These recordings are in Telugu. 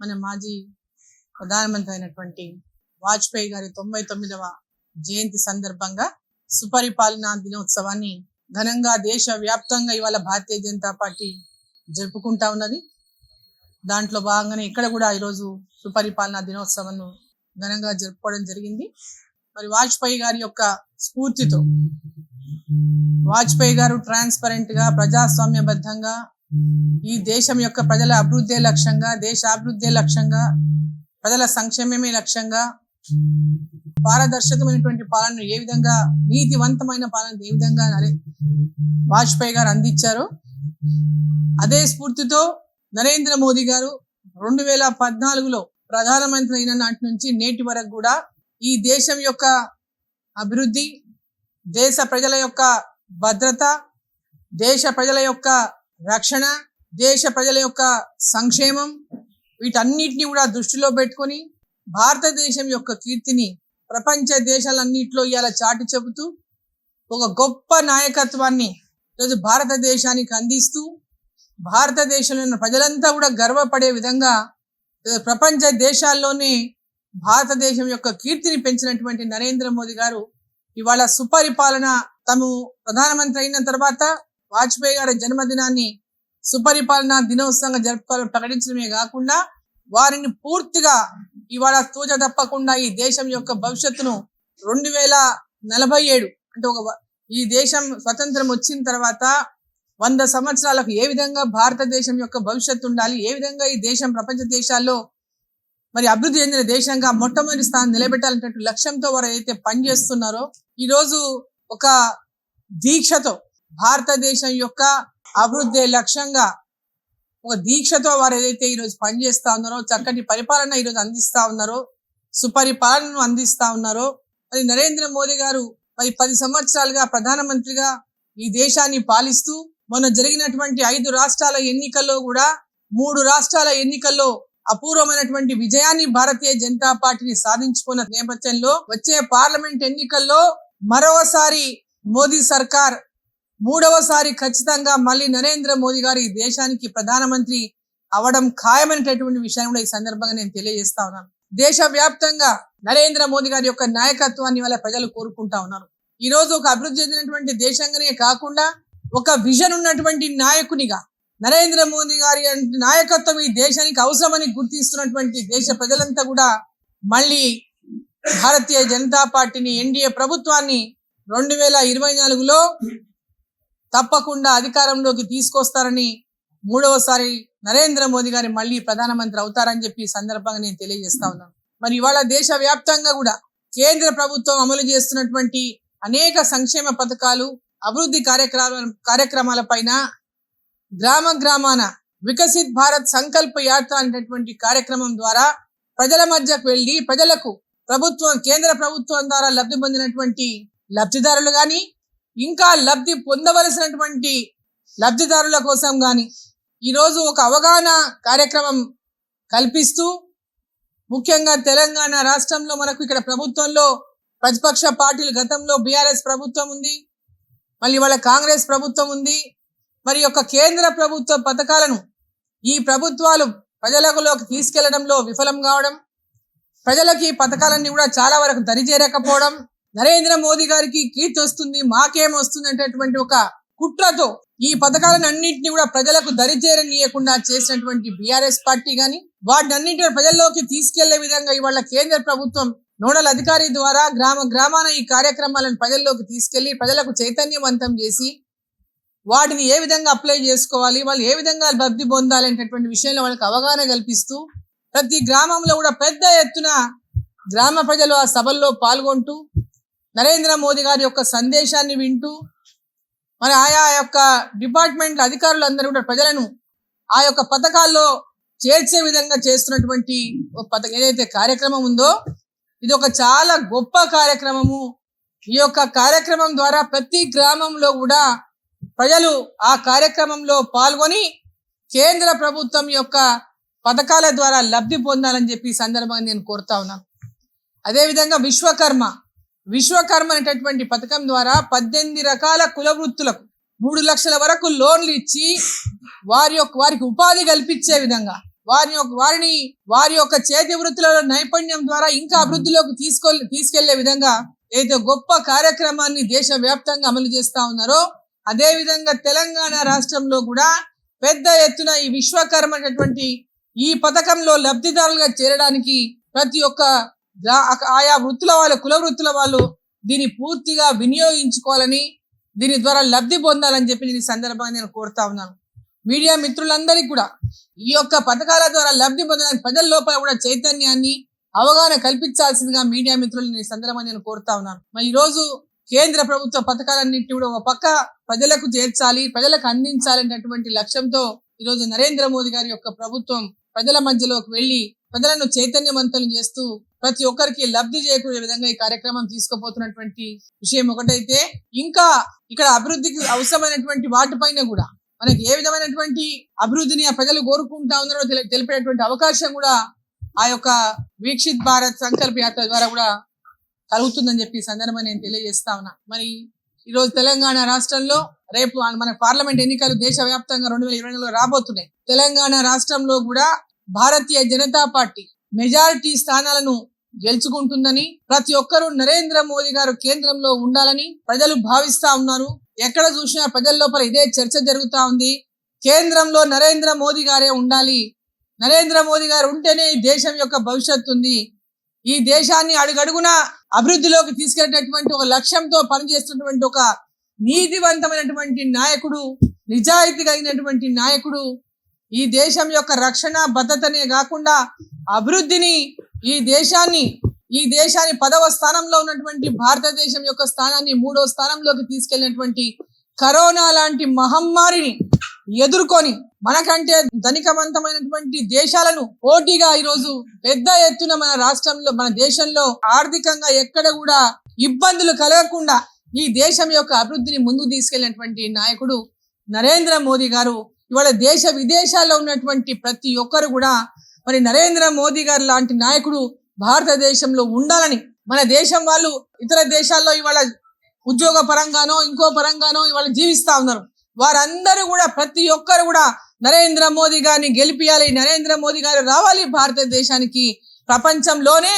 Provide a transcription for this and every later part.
మన మాజీ ప్రధానమంత్రి అయినటువంటి వాజ్పేయి గారి తొంభై తొమ్మిదవ జయంతి సందర్భంగా సుపరిపాలనా దినోత్సవాన్ని ఘనంగా దేశ వ్యాప్తంగా ఇవాళ భారతీయ జనతా పార్టీ జరుపుకుంటా ఉన్నది. దాంట్లో భాగంగానే ఇక్కడ కూడా ఈరోజు సుపరిపాలనా దినోత్సవం ఘనంగా జరుపుకోవడం జరిగింది. మరి వాజ్పేయి గారి యొక్క స్ఫూర్తితో వాజ్పేయి గారు ట్రాన్స్పరెంట్గా ప్రజాస్వామ్యబద్ధంగా ఈ దేశం యొక్క ప్రజల అభివృద్ధి లక్ష్యంగా దేశ అభివృద్ధి లక్ష్యంగా ప్రజల సంక్షేమమే లక్ష్యంగా పారదర్శకమైనటువంటి పాలన ఏ విధంగా నీతివంతమైన పాలన ఏ విధంగా నరే వాజ్పేయి గారు అందించారు అదే స్ఫూర్తితో నరేంద్ర మోదీ గారు రెండు వేల పద్నాలుగులో ప్రధానమంత్రి అయిన నాటి నుంచి నేటి వరకు కూడా ఈ దేశం యొక్క అభివృద్ధి దేశ ప్రజల యొక్క భద్రత దేశ ప్రజల యొక్క రక్షణ దేశ ప్రజల యొక్క సంక్షేమం వీటన్నిటిని కూడా దృష్టిలో పెట్టుకొని భారతదేశం యొక్క కీర్తిని ప్రపంచ దేశాలన్నింటిలో ఇవాళ చాటి చెబుతూ ఒక గొప్ప నాయకత్వాన్ని ఈరోజు భారతదేశానికి అందిస్తూ భారతదేశంలో ఉన్న ప్రజలంతా కూడా గర్వపడే విధంగా ప్రపంచ దేశాల్లోనే భారతదేశం యొక్క కీర్తిని పెంచినటువంటి నరేంద్ర మోదీ గారు ఇవాళ సుపరిపాలన తము ప్రధానమంత్రి అయిన తర్వాత వాజ్పేయి గారి జన్మదినాన్ని సుపరిపాలన దినోత్సవంగా జరుపుకోవాలని ప్రకటించడమే కాకుండా వారిని పూర్తిగా ఇవాళ తూజ తప్పకుండా ఈ దేశం యొక్క భవిష్యత్తును రెండు వేల నలభై ఏడు అంటే ఒక ఈ దేశం స్వతంత్రం వచ్చిన తర్వాత వంద సంవత్సరాలకు ఏ విధంగా భారతదేశం యొక్క భవిష్యత్తు ఉండాలి ఏ విధంగా ఈ దేశం ప్రపంచ దేశాల్లో మరి అభివృద్ధి చెందిన దేశంగా మొట్టమొదటి స్థానం నిలబెట్టాలనేటువంటి లక్ష్యంతో వారు ఏదైతే పనిచేస్తున్నారో ఈ రోజు ఒక దీక్షతో భారతదేశం యొక్క అభివృద్ధి లక్ష్యంగా ఒక దీక్షతో వారు ఏదైతే ఈరోజు పనిచేస్తా ఉన్నారో చక్కటి పరిపాలన ఈరోజు అందిస్తా ఉన్నారో సుపరిపాలనను అందిస్తా ఉన్నారో మరి నరేంద్ర మోదీ గారు మరి పది సంవత్సరాలుగా ప్రధానమంత్రిగా ఈ దేశాన్ని పాలిస్తూ మొన్న జరిగినటువంటి ఐదు రాష్ట్రాల ఎన్నికల్లో కూడా మూడు రాష్ట్రాల ఎన్నికల్లో అపూర్వమైనటువంటి విజయాన్ని భారతీయ జనతా పార్టీని సాధించుకున్న నేపథ్యంలో వచ్చే పార్లమెంట్ ఎన్నికల్లో మరోసారి మోదీ సర్కార్ మూడవసారి ఖచ్చితంగా మళ్ళీ నరేంద్ర మోదీ గారు ఈ దేశానికి ప్రధానమంత్రి అవడం ఖాయమైనటువంటి విషయాన్ని కూడా ఈ సందర్భంగా నేను తెలియజేస్తా ఉన్నాను. దేశ వ్యాప్తంగా నరేంద్ర మోదీ గారి యొక్క నాయకత్వాన్ని వాళ్ళ ప్రజలు కోరుకుంటా ఉన్నారు. ఈ రోజు ఒక అభివృద్ధి చెందినటువంటి దేశంగానే కాకుండా ఒక విజన్ ఉన్నటువంటి నాయకునిగా నరేంద్ర మోదీ గారి నాయకత్వం ఈ దేశానికి అవసరమని గుర్తిస్తున్నటువంటి దేశ ప్రజలంతా కూడా మళ్ళీ భారతీయ జనతా పార్టీని ఎన్డీఏ ప్రభుత్వాన్ని రెండు వేల ఇరవై నాలుగులో తప్పకుండా అధికారంలోకి తీసుకొస్తారని మూడవసారి నరేంద్ర మోదీ గారి మళ్ళీ ప్రధానమంత్రి అవుతారని చెప్పి ఈ సందర్భంగా నేను తెలియజేస్తా ఉన్నాను. మరి ఇవాళ దేశ వ్యాప్తంగా కూడా కేంద్ర ప్రభుత్వం అమలు చేస్తున్నటువంటి అనేక సంక్షేమ పథకాలు అభివృద్ధి కార్యక్రమాల కార్యక్రమాల పైన గ్రామ గ్రామాన వికసిత్ భారత్ సంకల్ప యాత్ర అనేటటువంటి కార్యక్రమం ద్వారా ప్రజల మధ్యకు వెళ్ళి ప్రజలకు ప్రభుత్వం కేంద్ర ప్రభుత్వం ద్వారా లబ్ధి పొందినటువంటి లబ్ధిదారులు కానీ ఇంకా లబ్ధి పొందవలసినటువంటి లబ్ధిదారుల కోసం కానీ ఈరోజు ఒక అవగాహన కార్యక్రమం కల్పిస్తూ ముఖ్యంగా తెలంగాణ రాష్ట్రంలో మనకు ఇక్కడ ప్రభుత్వంలో ప్రతిపక్ష పార్టీలు గతంలో బీఆర్ఎస్ ప్రభుత్వం ఉంది మళ్ళీ వాళ్ళ కాంగ్రెస్ ప్రభుత్వం ఉంది. మరి యొక్క కేంద్ర ప్రభుత్వ పథకాలను ఈ ప్రభుత్వాలు ప్రజలలోకి తీసుకెళ్ళడంలో విఫలం కావడం ప్రజలకి ఈ పథకాలన్నీ కూడా చాలా వరకు దరిచేరకపోవడం నరేంద్ర మోదీ గారికి కీర్తి వస్తుంది మాకేం వస్తుంది అనేటటువంటి ఒక కుట్రతో ఈ పథకాలను అన్నింటినీ కూడా ప్రజలకు దరిచేరనీయకుండా చేసినటువంటి బీఆర్ఎస్ పార్టీ గాని వాటిని అన్నింటిని ప్రజల్లోకి తీసుకెళ్ళే విధంగా ఇవాళ కేంద్ర ప్రభుత్వం నోడల్ అధికారి ద్వారా గ్రామ గ్రామాన ఈ కార్యక్రమాలను ప్రజల్లోకి తీసుకెళ్ళి ప్రజలకు చైతన్యవంతం చేసి వాటిని ఏ విధంగా అప్లై చేసుకోవాలి వాళ్ళు ఏ విధంగా లబ్ధి పొందాలి అనేటటువంటి విషయంలో వాళ్ళకి అవగాహన కల్పిస్తూ ప్రతి గ్రామంలో కూడా పెద్ద ఎత్తున గ్రామ ప్రజలు ఆ సభల్లో పాల్గొంటూ నరేంద్ర మోదీ గారి యొక్క సందేశాన్ని వింటూ మరి ఆయా యొక్క డిపార్ట్మెంట్ అధికారులు అందరూ కూడా ప్రజలను ఆ యొక్క పథకాల్లో చేర్చే విధంగా చేస్తున్నటువంటి ఒక పథకం ఏదైతే కార్యక్రమం ఉందో ఇది ఒక చాలా గొప్ప కార్యక్రమము. ఈ యొక్క కార్యక్రమం ద్వారా ప్రతి గ్రామంలో కూడా ప్రజలు ఆ కార్యక్రమంలో పాల్గొని కేంద్ర ప్రభుత్వం యొక్క పథకాల ద్వారా లబ్ధి పొందాలని చెప్పి ఈ సందర్భంగా నేను కోరుతా ఉన్నాను అదేవిధంగా విశ్వకర్మ విశ్వకర్మ అనేటటువంటి పథకం ద్వారా పద్దెనిమిది రకాల కుల వృత్తులకు మూడు లక్షల వరకు లోన్లు ఇచ్చి వారి యొక్క వారికి ఉపాధి కల్పించే విధంగా వారి యొక్క వారిని వారి యొక్క చేతి వృత్తులలో నైపుణ్యం ద్వారా ఇంకా అభివృద్ధిలోకి తీసుకో తీసుకెళ్ళే విధంగా ఏదైతే గొప్ప కార్యక్రమాన్ని దేశ వ్యాప్తంగా అమలు చేస్తా ఉన్నారో అదే విధంగా తెలంగాణ రాష్ట్రంలో కూడా పెద్ద ఎత్తున ఈ విశ్వకర్మ అనేటువంటి ఈ పథకంలో లబ్ధిదారులుగా చేరడానికి ప్రతి ఒక్క ఆయా వృత్తుల వాళ్ళు కుల వృత్తుల వాళ్ళు దీన్ని పూర్తిగా వినియోగించుకోవాలని దీని ద్వారా లబ్ధి పొందాలని చెప్పి నేను సందర్భంగా నేను కోరుతా ఉన్నాను. మీడియా మిత్రులందరికీ కూడా ఈ యొక్క పథకాల ద్వారా లబ్ధి పొందడానికి ప్రజల లోపల కూడా చైతన్యాన్ని అవగాహన కల్పించాల్సిందిగా మీడియా మిత్రులు నేను సందర్భంగా నేను కోరుతా ఉన్నాను. మరి ఈ రోజు కేంద్ర ప్రభుత్వ పథకాలన్నింటినీ కూడా ఒక పక్క ప్రజలకు చేర్చాలి ప్రజలకు అందించాలనేటువంటి లక్ష్యంతో ఈ రోజు నరేంద్ర మోదీ గారి యొక్క ప్రభుత్వం ప్రజల మధ్యలోకి వెళ్ళి ప్రజలను చైతన్యవంతులు చేస్తూ ప్రతి ఒక్కరికి లబ్ధి చేకూరే విధంగా ఈ కార్యక్రమం తీసుకుపోతున్నటువంటి విషయం ఒకటైతే ఇంకా ఇక్కడ అభివృద్ధికి అవసరమైనటువంటి వాటిపైన కూడా మనకి ఏ విధమైనటువంటి అభివృద్ధిని ఆ ప్రజలు కోరుకుంటా ఉన్నారో తెలి- తెలిపేటువంటి అవకాశం కూడా ఆ యొక్క వీక్షిత్ భారత్ సంకల్ప యాత్ర ద్వారా కూడా కలుగుతుందని చెప్పి సందర్భం సందర్భంగా నేను తెలియజేస్తా ఉన్నా. మరి ఈరోజు తెలంగాణ రాష్ట్రంలో రేపు మన పార్లమెంట్ ఎన్నికలు దేశవ్యాప్తంగా రెండు వేల ఇరవై నాలుగులో రాబోతున్నాయి. తెలంగాణ రాష్ట్రంలో కూడా భారతీయ జనతా పార్టీ మెజారిటీ స్థానాలను గెలుచుకుంటుందని ప్రతి ఒక్కరూ నరేంద్ర మోదీ గారు కేంద్రంలో ఉండాలని ప్రజలు భావిస్తా ఉన్నారు. ఎక్కడ చూసినా ప్రజల లోపల ఇదే చర్చ జరుగుతా ఉంది. కేంద్రంలో నరేంద్ర మోదీ గారే ఉండాలి. నరేంద్ర మోదీ గారు ఉంటేనే ఈ దేశం యొక్క భవిష్యత్తు ఉంది. ఈ దేశాన్ని అడుగడుగున అభివృద్ధిలోకి తీసుకెళ్ళేటటువంటి ఒక లక్ష్యంతో పనిచేస్తున్నటువంటి ఒక నీతివంతమైనటువంటి నాయకుడు నిజాయితీ కలిగినటువంటి నాయకుడు ఈ దేశం యొక్క రక్షణ భద్రతనే కాకుండా అభివృద్ధిని ఈ దేశాన్ని ఈ దేశాన్ని పదవ స్థానంలో ఉన్నటువంటి భారతదేశం యొక్క స్థానాన్ని మూడో స్థానంలోకి తీసుకెళ్ళినటువంటి కరోనా లాంటి మహమ్మారిని ఎదుర్కొని మనకంటే ధనికవంతమైనటువంటి దేశాలను పోటీగా ఈరోజు పెద్ద ఎత్తున మన రాష్ట్రంలో మన దేశంలో ఆర్థికంగా ఎక్కడ కూడా ఇబ్బందులు కలగకుండా ఈ దేశం యొక్క అభివృద్ధిని ముందుకు తీసుకెళ్ళినటువంటి నాయకుడు నరేంద్ర మోదీ గారు ఇవాళ దేశ విదేశాల్లో ఉన్నటువంటి ప్రతి ఒక్కరు కూడా మరి నరేంద్ర మోదీ గారు లాంటి నాయకుడు భారతదేశంలో ఉండాలని మన దేశం వాళ్ళు ఇతర దేశాల్లో ఇవాళ ఉద్యోగ పరంగానో ఇంకో పరంగానో ఇవాళ జీవిస్తూ ఉన్నారు. వారందరూ కూడా ప్రతి ఒక్కరు కూడా నరేంద్ర మోదీ గారిని గెలిపియాలి నరేంద్ర మోదీ గారు రావాలి భారతదేశానికి. ప్రపంచంలోనే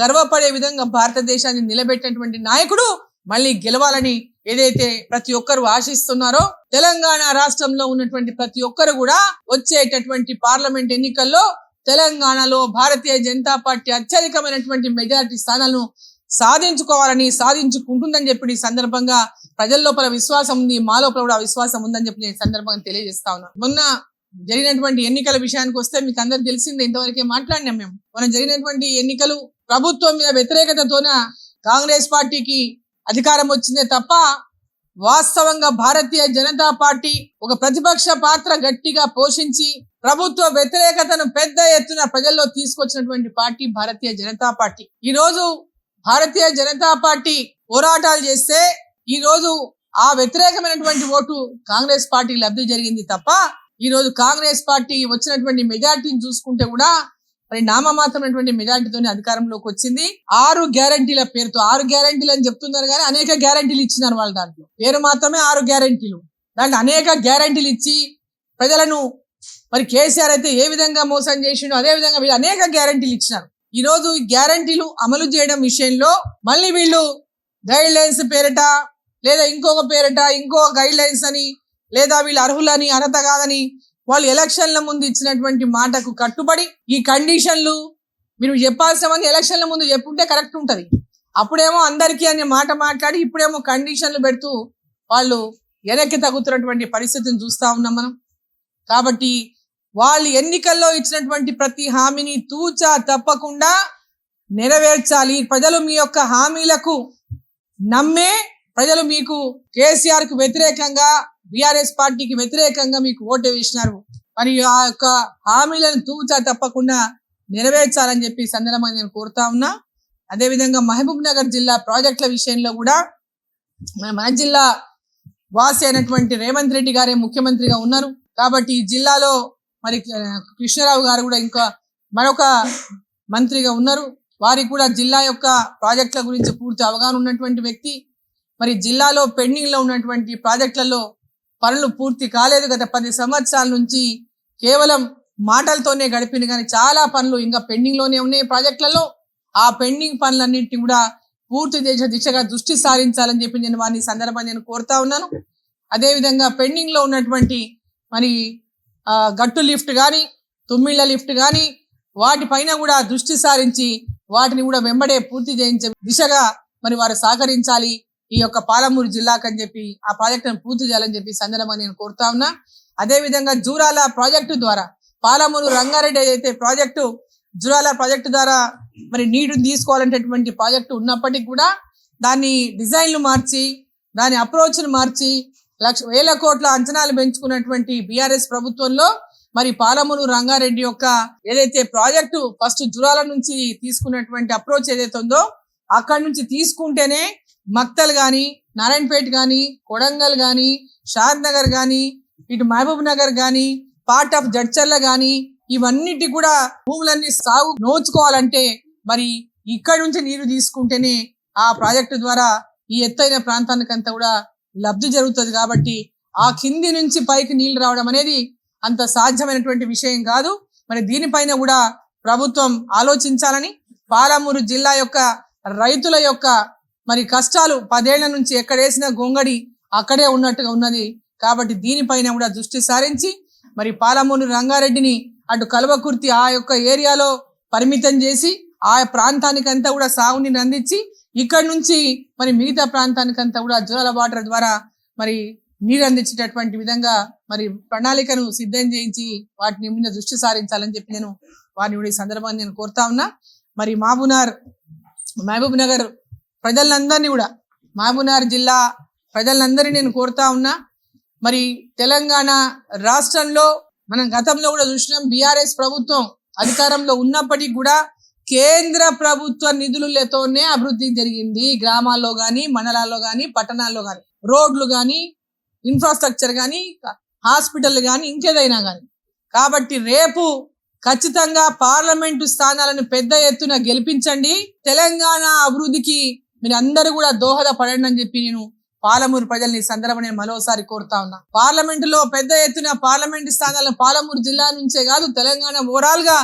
గర్వపడే విధంగా భారతదేశాన్ని నిలబెట్టినటువంటి నాయకుడు మళ్ళీ గెలవాలని ఏదైతే ప్రతి ఒక్కరు ఆశిస్తున్నారో తెలంగాణ రాష్ట్రంలో ఉన్నటువంటి ప్రతి ఒక్కరు కూడా వచ్చేటటువంటి పార్లమెంట్ ఎన్నికల్లో తెలంగాణలో భారతీయ జనతా పార్టీ అత్యధికమైనటువంటి మెజారిటీ స్థానాలను సాధించుకోవాలని సాధించుకుంటుందని చెప్పి ఈ సందర్భంగా ప్రజల లోపల విశ్వాసం ఉంది మా లోపల కూడా విశ్వాసం ఉందని చెప్పి నేను సందర్భంగా తెలియజేస్తా ఉన్నాను మొన్న జరిగినటువంటి ఎన్నికల విషయానికి వస్తే మీకు అందరికి తెలిసిందే ఇంతవరకే మాట్లాడినాం మేము. మనం జరిగినటువంటి ఎన్నికలు ప్రభుత్వం మీద వ్యతిరేకతతోన కాంగ్రెస్ పార్టీకి అధికారం వచ్చిందే తప్ప వాస్తవంగా భారతీయ జనతా పార్టీ ఒక ప్రతిపక్ష పాత్ర గట్టిగా పోషించి ప్రభుత్వ వ్యతిరేకతను పెద్ద ఎత్తున ప్రజల్లో తీసుకొచ్చినటువంటి పార్టీ భారతీయ జనతా పార్టీ. ఈ రోజు భారతీయ జనతా పార్టీ పోరాటాలు చేస్తే ఈ రోజు ఆ వ్యతిరేకమైనటువంటి ఓటు కాంగ్రెస్ పార్టీ లబ్ధి జరిగింది తప్ప ఈ రోజు కాంగ్రెస్ పార్టీ వచ్చినటువంటి మెజార్టీని చూసుకుంటే కూడా మరి నామమాత్రమైనటువంటి మెజార్టీతోనే అధికారంలోకి వచ్చింది. ఆరు గ్యారంటీల పేరుతో ఆరు గ్యారంటీలు అని చెప్తున్నారు కానీ అనేక గ్యారంటీలు ఇచ్చినారు వాళ్ళ దాంట్లో. పేరు మాత్రమే ఆరు గ్యారంటీలు. దాంట్లో అనేక గ్యారంటీలు ఇచ్చి ప్రజలను మరి కేసీఆర్ అయితే ఏ విధంగా మోసం చేసిండో అదే విధంగా వీళ్ళు అనేక గ్యారంటీలు ఇచ్చినారు. ఈ రోజు ఈ గ్యారంటీలు అమలు చేయడం విషయంలో మళ్ళీ వీళ్ళు గైడ్ లైన్స్ పేరిట లేదా ఇంకొక పేరిట ఇంకో గైడ్ లైన్స్ అని లేదా వీళ్ళు అర్హులని అర్హత కాదని వాళ్ళు ఎలక్షన్ల ముందు ఇచ్చినటువంటి మాటకు కట్టుబడి ఈ కండిషన్లు మీరు చెప్పాల్సినవన్నీ ఎలక్షన్ల ముందు చెప్పుంటే కరెక్ట్ ఉంటుంది. అప్పుడేమో అందరికీ అనే మాట మాట్లాడి ఇప్పుడేమో కండిషన్లు పెడుతూ వాళ్ళు వెనక్కి తగ్గుతున్నటువంటి పరిస్థితిని చూస్తా ఉన్నాం మనం. కాబట్టి వాళ్ళు ఎన్నికల్లో ఇచ్చినటువంటి ప్రతి హామీని తూచా తప్పకుండా నెరవేర్చాలి. ప్రజలు మీ యొక్క హామీలకు నమ్మే ప్రజలు మీకు కేసీఆర్కు వ్యతిరేకంగా బీఆర్ఎస్ పార్టీకి వ్యతిరేకంగా మీకు ఓటు వేసినారు. మరి ఆ యొక్క హామీలను తూచా తప్పకుండా నెరవేర్చాలని చెప్పి సందర్భంగా నేను కోరుతా ఉన్నా. అదేవిధంగా మహబూబ్ నగర్ జిల్లా ప్రాజెక్టుల విషయంలో కూడా మన మన జిల్లా వాసి అయినటువంటి రేవంత్ రెడ్డి గారే ముఖ్యమంత్రిగా ఉన్నారు. కాబట్టి ఈ జిల్లాలో మరి కృష్ణారావు గారు కూడా ఇంకా మరొక మంత్రిగా ఉన్నారు. వారికి కూడా జిల్లా యొక్క ప్రాజెక్టుల గురించి పూర్తి అవగాహన ఉన్నటువంటి వ్యక్తి. మరి జిల్లాలో పెండింగ్లో ఉన్నటువంటి ప్రాజెక్టులలో పనులు పూర్తి కాలేదు. గత పది సంవత్సరాల నుంచి కేవలం మాటలతోనే గడిపింది. కానీ చాలా పనులు ఇంకా పెండింగ్లోనే ఉన్నాయి ప్రాజెక్టులలో. ఆ పెండింగ్ పనులన్నింటినీ కూడా పూర్తి చేసే దిశగా దృష్టి సారించాలని చెప్పి నేను వారిని ఈ సందర్భంగా నేను కోరుతా ఉన్నాను. అదేవిధంగా పెండింగ్లో ఉన్నటువంటి మరి గట్టు లిఫ్ట్ కానీ తుమ్మిళ్ళ లిఫ్ట్ కానీ వాటిపైన కూడా దృష్టి సారించి వాటిని కూడా వెంబడే పూర్తి చేయించే దిశగా మరి వారు సహకరించాలి. ఈ యొక్క పాలమూరు జిల్లాకు అని చెప్పి ఆ ప్రాజెక్టును పూర్తి చేయాలని చెప్పి సందర్భంగా నేను కోరుతా ఉన్నా. అదే విధంగా జూరాల ప్రాజెక్టు ద్వారా పాలమూరు రంగారెడ్డి ఏదైతే ప్రాజెక్టు జూరాల ప్రాజెక్టు ద్వారా మరి నీటిని తీసుకోవాలనేటటువంటి ప్రాజెక్టు ఉన్నప్పటికీ కూడా దాన్ని డిజైన్లు మార్చి దాని అప్రోచ్ను మార్చి లక్ష వేల కోట్ల అంచనాలు పెంచుకున్నటువంటి బీఆర్ఎస్ ప్రభుత్వంలో మరి పాలమూరు రంగారెడ్డి యొక్క ఏదైతే ప్రాజెక్టు ఫస్ట్ జురాల నుంచి తీసుకున్నటువంటి అప్రోచ్ ఏదైతే ఉందో అక్కడి నుంచి తీసుకుంటేనే మక్తల్ కానీ నారాయణపేట కానీ కొడంగల్ కానీ షాద్ నగర్ కానీ ఇటు మహబూబ్ నగర్ కానీ పార్ట్ ఆఫ్ జడ్చర్ల కానీ ఇవన్నిటి కూడా భూములన్నీ సాగు నోచుకోవాలంటే మరి ఇక్కడ నుంచి నీరు తీసుకుంటేనే ఆ ప్రాజెక్టు ద్వారా ఈ ఎత్తైన ప్రాంతానికంతా కూడా లబ్ధి జరుగుతుంది కాబట్టి ఆ కింది నుంచి పైకి నీళ్ళు రావడం అనేది అంత సాధ్యమైనటువంటి విషయం కాదు. మరి దీనిపైన కూడా ప్రభుత్వం ఆలోచించాలని పాలమూరు జిల్లా యొక్క రైతుల యొక్క మరి కష్టాలు పదేళ్ళ నుంచి ఎక్కడేసిన గొంగడి అక్కడే ఉన్నట్టుగా ఉన్నది. కాబట్టి దీనిపైన కూడా దృష్టి సారించి మరి పాలమూరు రంగారెడ్డిని అటు కల్వకుర్తి ఆ యొక్క ఏరియాలో పరిమితం చేసి ఆ ప్రాంతానికంతా కూడా సాగునీరు అందించి ఇక్కడ నుంచి మరి మిగతా ప్రాంతానికంతా కూడా జోల వాటర్ ద్వారా మరి నీరు అందించేటటువంటి విధంగా మరి ప్రణాళికను సిద్ధం చేయించి వాటిని మీద దృష్టి సారించాలని చెప్పి నేను వారిని కూడా ఈ సందర్భాన్ని నేను కోరుతా ఉన్నా. మరి మహబూనార్ మహబూబ్ నగర్ ప్రజలందరినీ కూడా మహబూబ్నగర్ జిల్లా ప్రజలందరినీ నేను కోరుతా ఉన్నా. మరి తెలంగాణ రాష్ట్రంలో మనం గతంలో కూడా చూసినాం బీఆర్ఎస్ ప్రభుత్వం అధికారంలో ఉన్నప్పటికీ కూడా కేంద్ర ప్రభుత్వ నిధులతోనే అభివృద్ధి జరిగింది. గ్రామాల్లో కానీ మండలాల్లో కానీ పట్టణాల్లో కానీ రోడ్లు కానీ ఇన్ఫ్రాస్ట్రక్చర్ కానీ హాస్పిటల్ కానీ ఇంకేదైనా కానీ కాబట్టి రేపు ఖచ్చితంగా పార్లమెంటు స్థానాలను పెద్ద ఎత్తున గెలిపించండి. తెలంగాణ అభివృద్ధికి మీరు అందరూ కూడా దోహదపడండి అని చెప్పి నేను పాలమూరు ప్రజల్ని సందర్భం నేను మరోసారి కోరుతా ఉన్నా. పార్లమెంట్లో పెద్ద ఎత్తున పార్లమెంటు స్థానాలను పాలమూరు జిల్లా నుంచే కాదు తెలంగాణ ఓవరాల్గా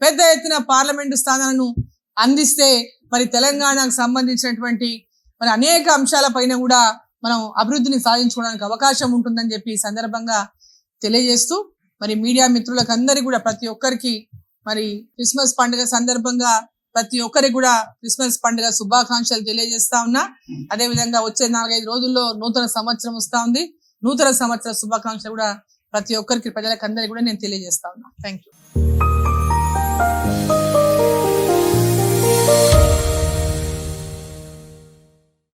పెద్ద ఎత్తున పార్లమెంటు స్థానాలను అందిస్తే మరి తెలంగాణకు సంబంధించినటువంటి మరి అనేక అంశాల పైన కూడా మనం అభివృద్ధిని సాధించుకోవడానికి అవకాశం ఉంటుందని చెప్పి సందర్భంగా తెలియజేస్తూ మరి మీడియా మిత్రులకు అందరికీ కూడా ప్రతి ఒక్కరికి మరి క్రిస్మస్ పండుగ సందర్భంగా ప్రతి ఒక్కరికి కూడా క్రిస్మస్ పండుగ శుభాకాంక్షలు తెలియజేస్తా ఉన్నా. అదే విధంగా వచ్చే నాలుగైదు రోజుల్లో నూతన సంవత్సరం వస్తా ఉంది. నూతన సంవత్సర శుభాకాంక్షలు కూడా ప్రతి ఒక్కరికి ప్రజలకు అందరికీ కూడా నేను తెలియజేస్తా ఉన్నా. Thank you